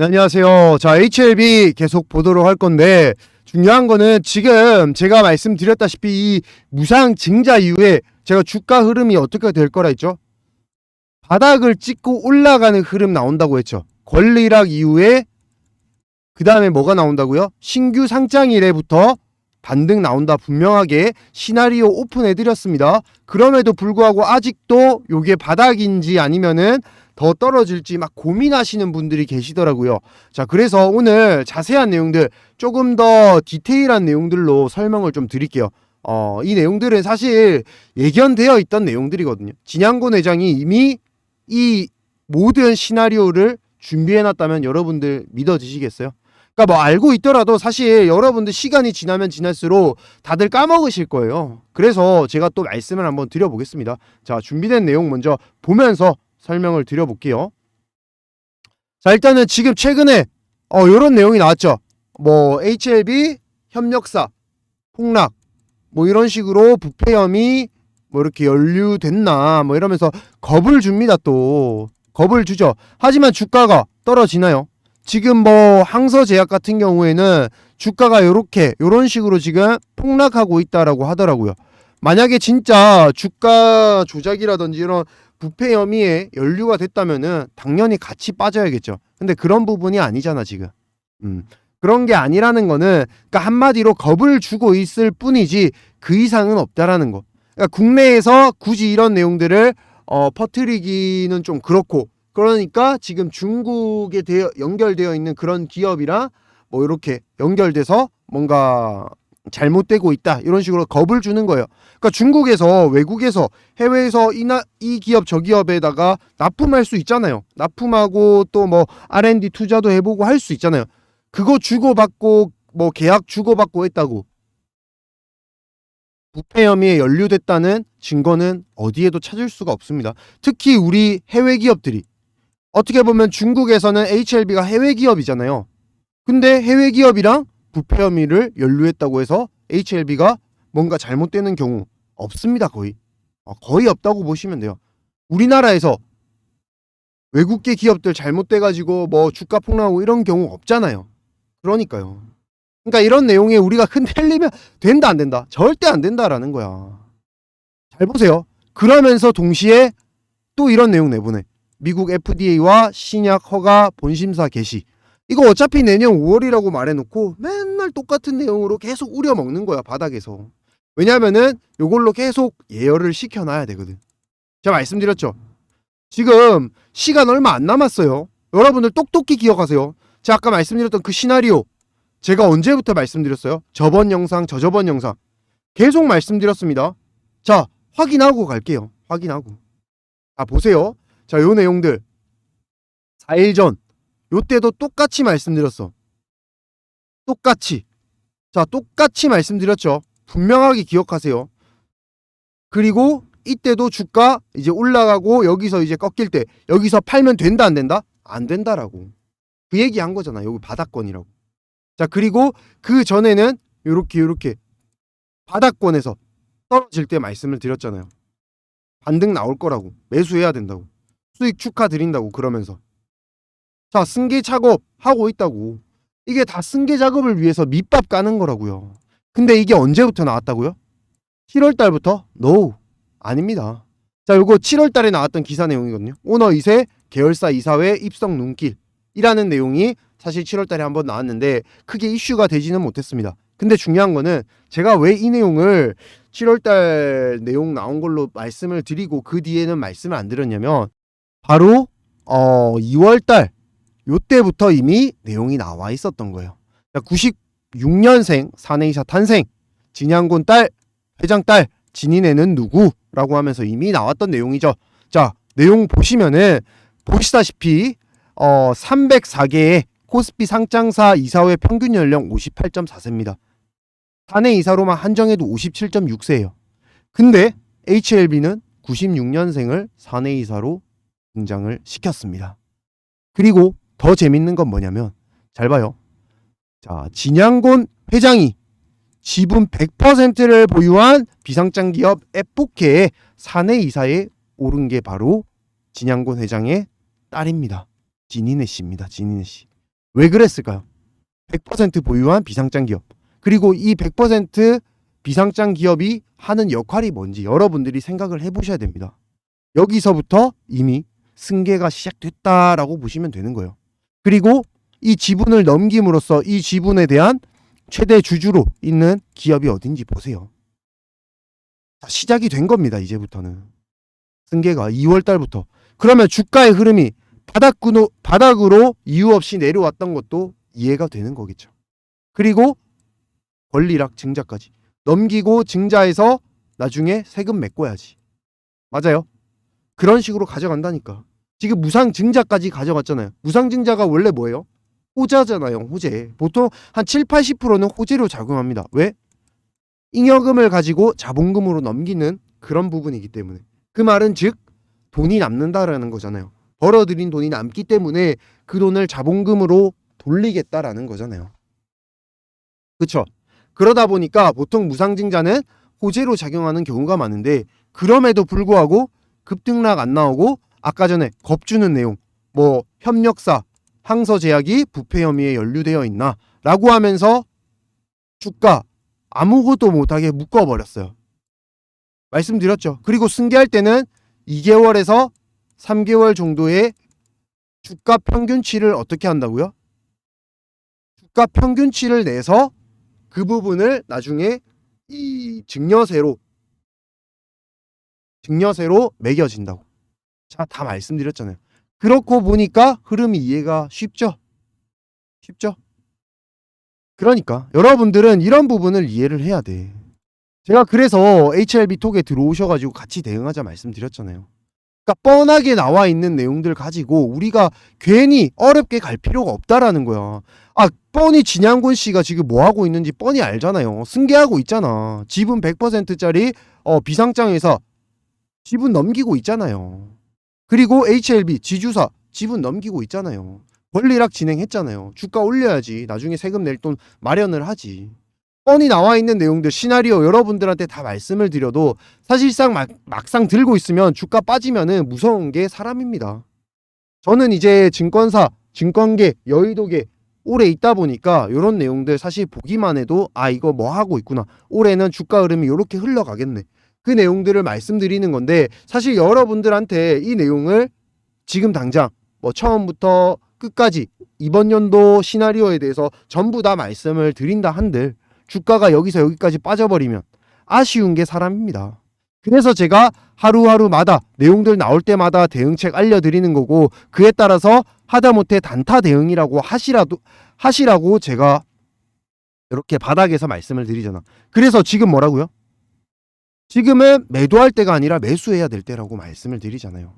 네, 안녕하세요. 자, HLB 계속 보도록 할 건데 중요한 거는 지금 제가 말씀드렸다시피 이 무상 증자 이후에 제가 주가 흐름이 어떻게 될 거라 했죠? 바닥을 찍고 올라가는 흐름 나온다고 했죠. 권리락 이후에 그 다음에 뭐가 나온다고요? 신규 상장일에부터 반등 나온다 분명하게 시나리오 오픈해 드렸습니다. 그럼에도 불구하고 아직도 요게 바닥인지 아니면은 더 떨어질지 막 고민하시는 분들이 계시더라고요. 자, 그래서 오늘 자세한 내용들 조금 더 디테일한 내용들로 설명을 좀 드릴게요. 어, 이 내용들은 사실 예견되어 있던 내용들이거든요. 진양곤 회장이 이미 이 모든 시나리오를 준비해 놨다면 여러분들 믿어지시겠어요? 그러니까 뭐 알고 있더라도 사실 여러분들 시간이 지나면 지날수록 다들 까먹으실 거예요. 그래서 제가 또 말씀을 한번 드려보겠습니다. 자, 준비된 내용 먼저 보면서 설명을 드려볼게요. 자, 일단은 지금 최근에 어 요런 내용이 나왔죠. 뭐 HLB 협력사 폭락 뭐 이런 식으로 부패 혐의 뭐 이렇게 연루됐나 뭐 이러면서 겁을 줍니다 또 겁을 주죠. 하지만 주가가 떨어지나요? 지금 뭐 항서제약 같은 경우에는 주가가 요렇게 요런 식으로 지금 폭락하고 있다라고 하더라고요. 만약에 진짜 주가 조작이라든지 이런 부패 혐의에 연루가 됐다면은 당연히 같이 빠져야겠죠. 근데 그런 부분이 아니잖아 지금. 음. 그런 게 아니라는 거는 그러니까 한마디로 겁을 주고 있을 뿐이지 그 이상은 없다라는 거. 그러니까 국내에서 굳이 이런 내용들을 어, 퍼뜨리기는 좀 그렇고 그러니까 지금 중국에 되어, 연결되어 있는 그런 기업이랑 뭐 이렇게 연결돼서 뭔가 잘못되고 있다 이런 식으로 겁을 주는 거예요. 그러니까 중국에서 외국에서 해외에서 이 나 이 기업 저 기업에다가 납품할 수 있잖아요. 납품하고 또 뭐 R&D 투자도 해보고 할 수 있잖아요. 그거 주고받고 뭐 계약 주고받고 했다고 부패 혐의에 연루됐다는 증거는 어디에도 찾을 수가 없습니다. 특히 우리 해외 기업들이 어떻게 보면 중국에서는 HLB가 해외 기업이잖아요. 근데 해외 기업이랑 부패 혐의를 연루했다고 해서 HLB가 뭔가 잘못되는 경우 없습니다 거의 어, 거의 없다고 보시면 돼요. 우리나라에서 외국계 기업들 잘못돼가지고 뭐 주가 폭락하고 이런 경우 없잖아요. 그러니까요. 그러니까 이런 내용에 우리가 흔들리면 된다 안 된다 절대 안 된다라는 거야. 잘 보세요. 그러면서 동시에 또 이런 내용 내보내. 미국 FDA와 신약 허가 본심사 개시. 이거 어차피 내년 5월이라고 말해놓고 맨 날 똑같은 내용으로 계속 우려먹는 거야 바닥에서. 왜냐면은 요걸로 계속 예열을 시켜놔야 되거든. 제가 말씀드렸죠. 지금 시간 얼마 안 남았어요. 여러분들 똑똑히 기억하세요. 제가 아까 말씀드렸던 그 시나리오 제가 언제부터 말씀드렸어요? 저번 영상, 저저번 영상 계속 말씀드렸습니다. 자, 확인하고 갈게요. 확인하고. 아, 보세요. 자, 요 내용들 4일 전 요때도 똑같이 말씀드렸어. 똑같이. 자, 똑같이 말씀드렸죠. 분명하게 기억하세요. 그리고 이때도 주가 이제 올라가고 여기서 이제 꺾일 때 여기서 팔면 된다 안 된다? 안 된다라고. 그 얘기 한 거잖아. 여기 바닥권이라고. 자, 그리고 그 전에는 요렇게 요렇게 바닥권에서 떨어질 때 말씀을 드렸잖아요. 반등 나올 거라고. 매수해야 된다고. 수익 축하드린다고 그러면서. 자, 승계 작업 하고 있다고. 이게 다 승계 작업을 위해서 밑밥 까는 거라고요. 근데 이게 언제부터 나왔다고요? 7월 달부터? No. 아닙니다. 자, 요거 7월 달에 나왔던 기사 내용이거든요. 오너 2세 계열사 이사회 입성 눈길이라는 내용이 사실 7월 달에 한번 나왔는데 크게 이슈가 되지는 못했습니다. 근데 중요한 거는 제가 왜 이 내용을 7월 달 내용 나온 걸로 말씀을 드리고 그 뒤에는 말씀을 안 드렸냐면 바로 어 2월 달 요때부터 이미 내용이 나와 있었던 거예요. 96년생 사내이사 탄생 진양곤 딸 회장 딸 진인애는 누구라고 하면서 이미 나왔던 내용이죠. 자 내용 보시면은 보시다시피 어 304개의 코스피 상장사 이사회 평균 연령 58.4세입니다. 사내 이사로만 한정해도 57.6세예요. 근데 HLB는 96년생을 사내 이사로 등장을 시켰습니다. 그리고 더 재밌는 건 뭐냐면 잘 봐요. 자, 진양곤 회장이 지분 100%를 보유한 비상장 기업 에포케의 사내 이사에 오른 게 바로 진양곤 회장의 딸입니다. 진인혜 씨입니다. 진인혜 씨. 왜 그랬을까요? 100% 보유한 비상장 기업. 그리고 이 100% 비상장 기업이 하는 역할이 뭔지 여러분들이 생각을 해보셔야 됩니다. 여기서부터 이미 승계가 시작됐다라고 보시면 되는 거예요. 그리고 이 지분을 넘김으로써 이 지분에 대한 최대 주주로 있는 기업이 어딘지 보세요. 자, 시작이 된 겁니다. 이제부터는 승계가 2월 달부터. 그러면 주가의 흐름이 바닥으로, 바닥으로 이유 없이 내려왔던 것도 이해가 되는 거겠죠. 그리고 권리락 증자까지 넘기고 증자해서 나중에 세금 메꿔야지. 맞아요. 그런 식으로 가져간다니까. 지금 무상 증자까지 가져갔잖아요. 무상 증자가 원래 뭐예요? 호재잖아요. 호재. 보통 한 7, 80%는 호재로 작용합니다. 왜? 잉여금을 가지고 자본금으로 넘기는 그런 부분이기 때문에. 그 말은 즉 돈이 남는다라는 거잖아요. 벌어들인 돈이 남기 때문에 그 돈을 자본금으로 돌리겠다라는 거잖아요. 그렇죠? 그러다 보니까 보통 무상증자는 호재로 작용하는 경우가 많은데 그럼에도 불구하고 급등락 안 나오고 아까 전에 겁주는 내용 뭐 협력사 항서제약이 부패 혐의에 연루되어 있나 라고 하면서 주가 아무것도 못하게 묶어버렸어요. 말씀드렸죠. 그리고 승계할 때는 2개월에서 3개월 정도의 주가 평균치를 어떻게 한다고요? 주가 평균치를 내서 그 부분을 나중에 이 증여세로 증여세로 매겨진다고. 자, 다 말씀드렸잖아요. 그렇고 보니까 흐름이 이해가 쉽죠? 쉽죠? 그러니까 여러분들은 이런 부분을 이해를 해야 돼. 제가 그래서 HLB 톡에 들어오셔가지고 같이 대응하자 말씀드렸잖아요. 그러니까 뻔하게 나와 있는 내용들 가지고 우리가 괜히 어렵게 갈 필요가 없다라는 거야. 아, 뻔히 진양군 씨가 지금 뭐 하고 있는지 뻔히 알잖아요. 승계하고 있잖아. 지분 100%짜리 어, 비상장 회사 지분 넘기고 있잖아요. 그리고 HLB 지주사 지분 넘기고 있잖아요. 권리락 진행했잖아요. 주가 올려야지. 나중에 세금 낼 돈 마련을 하지. 뻔히 나와 있는 내용들 시나리오 여러분들한테 다 말씀을 드려도 사실상 막, 막상 들고 있으면 주가 빠지면은 무서운 게 사람입니다. 저는 이제 증권사, 증권계, 여의도계 오래 있다 보니까 이런 내용들 사실 보기만 해도 아 이거 뭐 하고 있구나. 올해는 주가 흐름이 이렇게 흘러가겠네. 그 내용들을 말씀드리는 건데 사실 여러분들한테 이 내용을 지금 당장 뭐 처음부터 끝까지 이번 연도 시나리오에 대해서 전부 다 말씀을 드린다 한들 주가가 여기서 여기까지 빠져버리면 아쉬운 게 사람입니다. 그래서 제가 하루하루마다 내용들 나올 때마다 대응책 알려드리는 거고 그에 따라서 하다못해 단타 대응이라고 하시라도 하시라고 제가 이렇게 바닥에서 말씀을 드리잖아. 그래서 지금 뭐라고요? 지금은 매도할 때가 아니라 매수해야 될 때라고 말씀을 드리잖아요.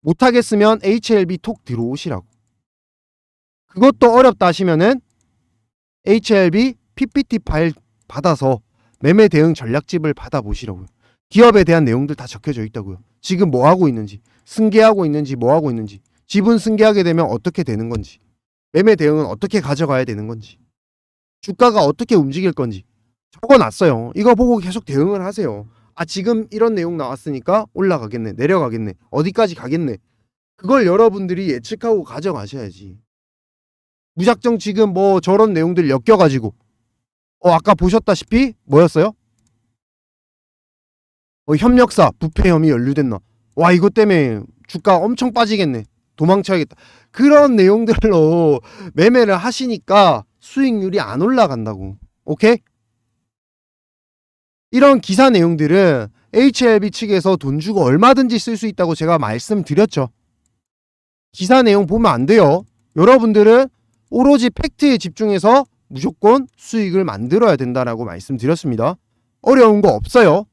못하겠으면 HLB 톡 들어오시라고. 그것도 어렵다 하시면은 HLB PPT 파일 받아서 매매 대응 전략집을 받아보시라고요. 기업에 대한 내용들 다 적혀져 있다고요. 지금 뭐 하고 있는지, 승계하고 있는지, 뭐 하고 있는지, 지분 승계하게 되면 어떻게 되는 건지, 매매 대응은 어떻게 가져가야 되는 건지, 주가가 어떻게 움직일 건지 적어놨어요. 이거 보고 계속 대응을 하세요. 아 지금 이런 내용 나왔으니까 올라가겠네, 내려가겠네, 어디까지 가겠네. 그걸 여러분들이 예측하고 가져가셔야지. 무작정 지금 뭐 저런 내용들 엮여가지고 어 아까 보셨다시피 뭐였어요? 어, 협력사 부패 혐의 연루됐나? 와 이것 때문에 주가 엄청 빠지겠네. 도망쳐야겠다. 그런 내용들로 매매를 하시니까 수익률이 안 올라간다고. 오케이? 이런 기사 내용들은 HLB 측에서 돈 주고 얼마든지 쓸 수 있다고 제가 말씀드렸죠. 기사 내용 보면 안 돼요. 여러분들은 오로지 팩트에 집중해서 무조건 수익을 만들어야 된다라고 말씀드렸습니다. 어려운 거 없어요.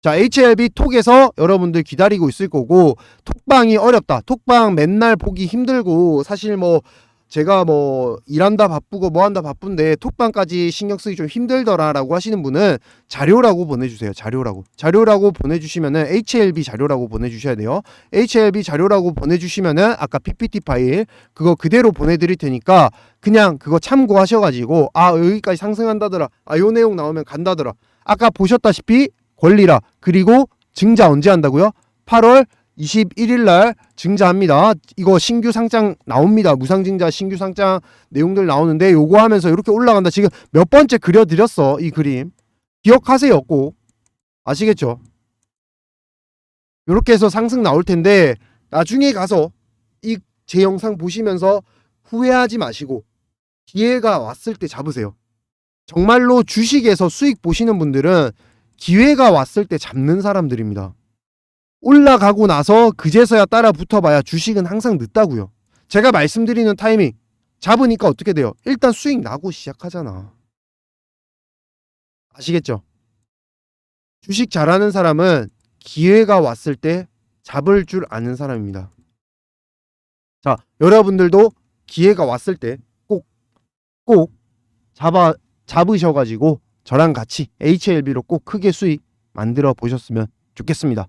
자, HLB 톡에서 여러분들 기다리고 있을 거고 톡방이 어렵다. 톡방 맨날 보기 힘들고 사실 뭐 제가 뭐 일한다 바쁘고 뭐 한다 바쁜데 톡방까지 신경 쓰기 좀 힘들더라라고 하시는 분은 자료라고 보내주세요. 자료라고. 자료라고 보내주시면은 HLB 자료라고 보내주셔야 돼요. HLB 자료라고 보내주시면은 아까 PPT 파일 그거 그대로 보내드릴 테니까 그냥 그거 참고하셔가지고 아 여기까지 상승한다더라. 아 요 내용 나오면 간다더라. 아까 보셨다시피 권리라 그리고 증자 언제 한다고요? 8월 21일 날 증자합니다. 이거 신규 상장 나옵니다. 무상 증자 신규 상장 내용들 나오는데 요거 하면서 이렇게 올라간다. 지금 몇 번째 그려 드렸어. 이 그림. 기억하세요. 꼭. 아시겠죠? 이렇게 해서 상승 나올 텐데 나중에 가서 이 제 영상 보시면서 후회하지 마시고 기회가 왔을 때 잡으세요. 정말로 주식에서 수익 보시는 분들은 기회가 왔을 때 잡는 사람들입니다. 올라가고 나서 그제서야 따라 붙어봐야 주식은 항상 늦다고요. 제가 말씀드리는 타이밍 잡으니까 어떻게 돼요? 일단 수익 나고 시작하잖아. 아시겠죠? 주식 잘하는 사람은 기회가 왔을 때 잡을 줄 아는 사람입니다. 자, 여러분들도 기회가 왔을 때 꼭, 꼭 잡아, 잡으셔가지고 저랑 같이 HLB로 꼭 크게 수익 만들어 보셨으면 좋겠습니다.